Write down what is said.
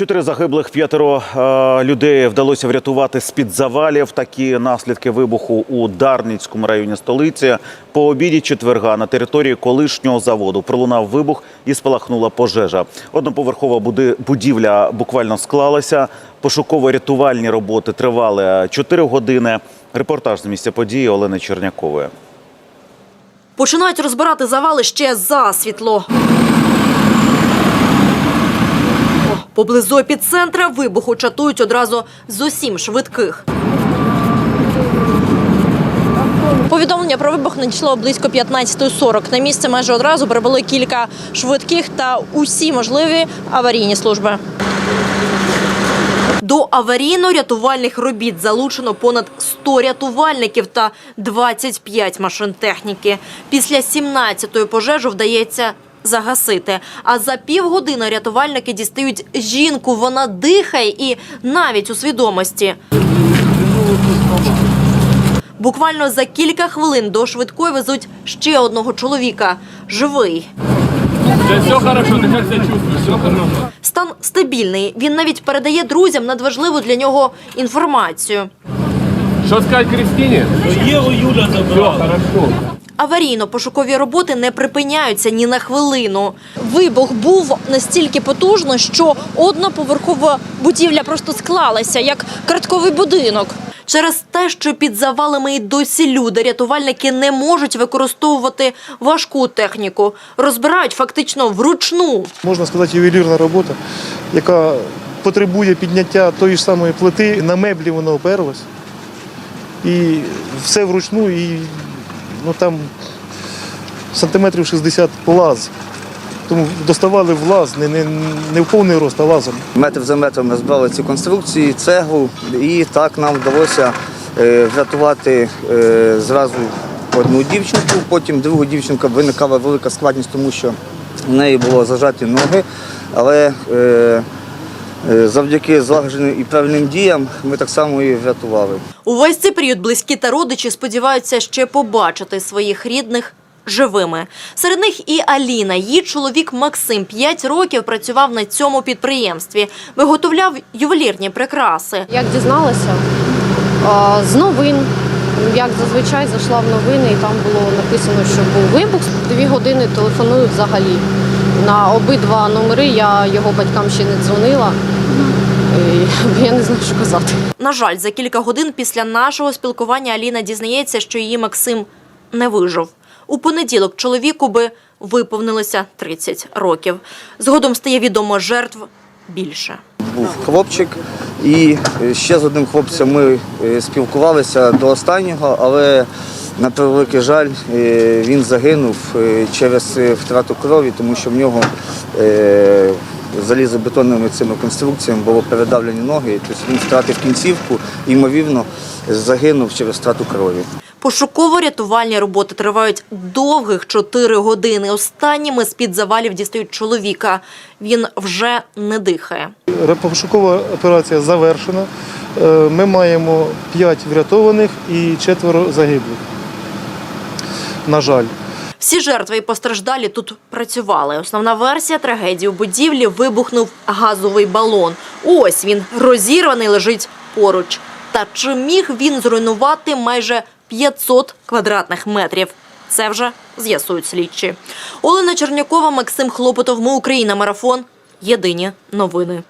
Чотири загиблих, п'ятеро е, людей вдалося врятувати з-під завалів. Такі наслідки вибуху у Дарницькому районі столиці. По обіді четверга на території колишнього заводу пролунав вибух і спалахнула пожежа. Одноповерхова будівля буквально склалася. Пошуково-рятувальні роботи тривали 4 години. Репортаж з місця події Олени Чернякової. Починають розбирати завали ще засвітло. Поблизу епіцентра вибуху чатують одразу з усім швидких. Повідомлення про вибух надійшло близько 15.40. На місце майже одразу прибули кілька швидких та усі можливі аварійні служби. До аварійно-рятувальних робіт залучено понад 100 рятувальників та 25 машин техніки. Після 17-ї пожежу вдається загасити. А за півгодини рятувальники дістають жінку. Вона дихає і навіть у свідомості. Буквально за кілька хвилин до швидкої везуть ще одного чоловіка. Живий. Все хорошо, ты как себя? Все хорошо. Стан стабільний. Він навіть передає друзям надважливу для нього інформацію. Что сказать Кристине? Єву Юля Все забрала. хорошо. Аварійно-пошукові роботи не припиняються ні на хвилину. Вибух був настільки потужний, що одноповерхова будівля просто склалася, як картковий будинок. Через те, що під завалами і досі люди, рятувальники не можуть використовувати важку техніку. Розбирають фактично вручну. можна сказати, ювелірна робота, яка потребує підняття тої ж самої плити. На меблі воно оперлось. І все вручну, і ну, там сантиметрів 60 лаз. Тому доставали в лаз, не, не, не в повний рост, а лазом. Метр за метром ми збирали ці конструкції, цеглу, і так нам вдалося е, врятувати е, зразу одну дівчинку. Потім другу дівчинку виникала велика складність, тому що в неї було зажаті ноги. Але е, завдяки злагодженим і правильним діям ми так само її врятували. Увесь цей період близькі та родичі сподіваються ще побачити своїх рідних живими. Серед них і Аліна. Її чоловік Максим 5 років працював на цьому підприємстві. Виготовляв ювелірні прикраси. Як дізналася з новин, як зазвичай зайшла в новини, і там було написано, що був вибух. Дві години телефонують взагалі. На обидва номери я його батькам ще не дзвонила. І я не знаю, що казати. На жаль, за кілька годин після нашого спілкування Аліна дізнається, що її Максим не вижив. У понеділок чоловіку би виповнилося 30 років. Згодом стає відомо жертв більше. був хлопчик, і е, ще з одним хлопцем ми е, спілкувалися до останнього, але на превеликий жаль е, він загинув через втрату крові, тому що в нього залізобетонними цими конструкціями було передавлені ноги. Тобто він втратив кінцівку і, ймовірно, загинув через втрату крові. Пошуково-рятувальні роботи тривають довгих 4 години. Останніми з-під завалів дістають чоловіка. Він вже не дихає. Пошукова операція завершена. Е, Ми маємо 5 врятованих і четверо загиблих. На жаль. Всі жертви і постраждалі тут працювали. Основна версія трагедії у будівлі вибухнув газовий балон. Ось він розірваний лежить поруч. Та чи міг він зруйнувати майже 500 квадратних метрів? Це вже з'ясують слідчі. Олена Чернякова, Максим Хлопотов. Ми Україна. Марафон. Єдині новини.